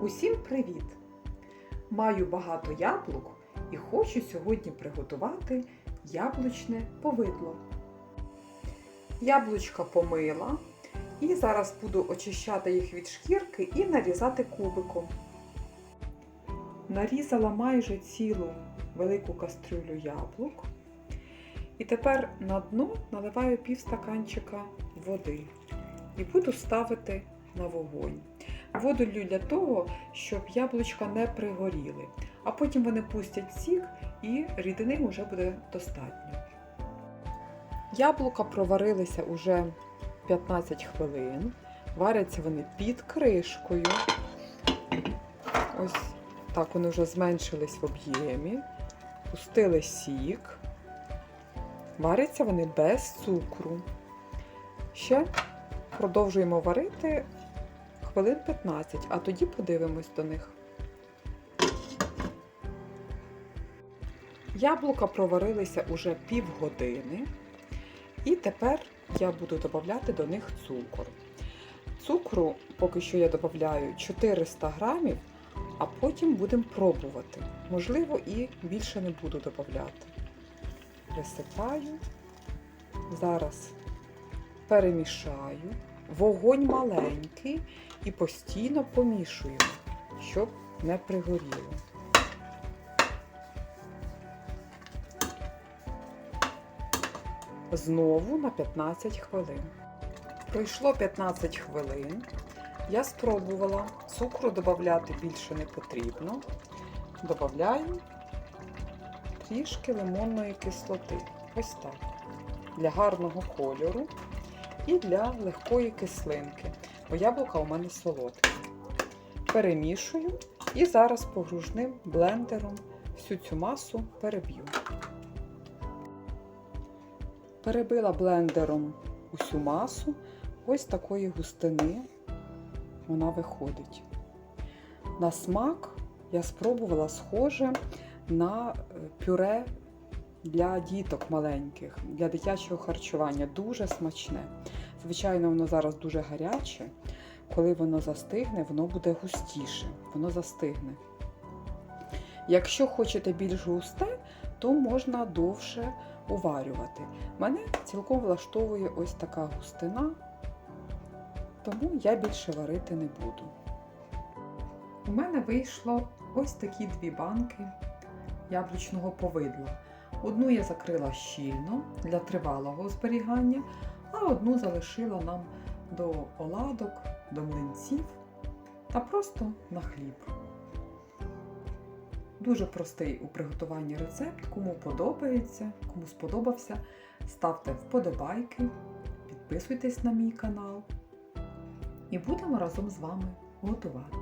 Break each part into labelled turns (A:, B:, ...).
A: Усім привіт! Маю багато яблук і хочу сьогодні приготувати яблучне повидло. Яблучка помила і зараз буду очищати їх від шкірки і нарізати кубиком. Нарізала майже цілу велику кастрюлю яблук. І тепер на дно наливаю пів стаканчика води і буду ставити на вогонь. Воду лью для того, щоб яблучка не пригоріли, а потім вони пустять сік і рідини вже буде достатньо. Яблука проварилися уже 15 хвилин. Варяться вони під кришкою. Ось так вони вже зменшились в об'ємі, пустили сік. Варяться вони без цукру. Ще продовжуємо варити хвилин 15, а тоді подивимось до них. Яблука проварилися уже півгодини, і тепер я буду додати до них цукор. Цукру поки що я додаю 400 грамів, а потім будемо пробувати. Можливо, і більше не буду додати. Присипаю, зараз перемішаю. Вогонь маленький і постійно помішую, щоб не пригоріло. Знову на 15 хвилин. Пройшло 15 хвилин. Я спробувала, цукру додати більше не потрібно. Добавляю трішки лимонної кислоти. Ось так. Для гарного кольору і для легкої кислинки, бо яблука у мене солодкі. Перемішую і зараз погружним блендером всю цю масу переб'ю. Перебила блендером усю масу, ось такої густини вона виходить. На смак я спробувала схоже на пюре для діток маленьких, для дитячого харчування. Дуже смачне. Звичайно, воно зараз дуже гаряче. Коли воно застигне, воно буде густіше, воно застигне. Якщо хочете більш густе, то можна довше уварювати. Мене цілком влаштовує ось така густина, тому я більше варити не буду. У мене вийшло ось такі дві банки яблучного повидла. Одну я закрила щільно для тривалого зберігання, а одну залишила нам до оладок, до млинців та просто на хліб. Дуже простий у приготуванні рецепт. Кому подобається, кому сподобався, ставте вподобайки, підписуйтесь на мій канал і будемо разом з вами готувати.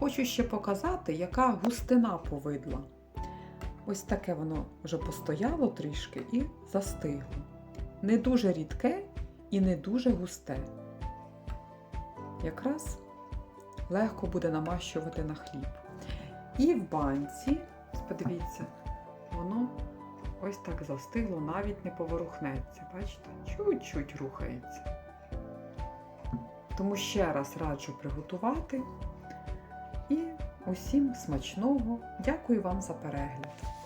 A: Хочу ще показати, яка густина повидла. Ось таке воно вже постояло трішки і застигло. Не дуже рідке і не дуже густе. Якраз легко буде намащувати на хліб. І в банці, подивіться, воно ось так застигло, навіть не поворухнеться. Бачите? Чуть-чуть рухається. Тому ще раз раджу приготувати. І усім смачного. Дякую вам за перегляд!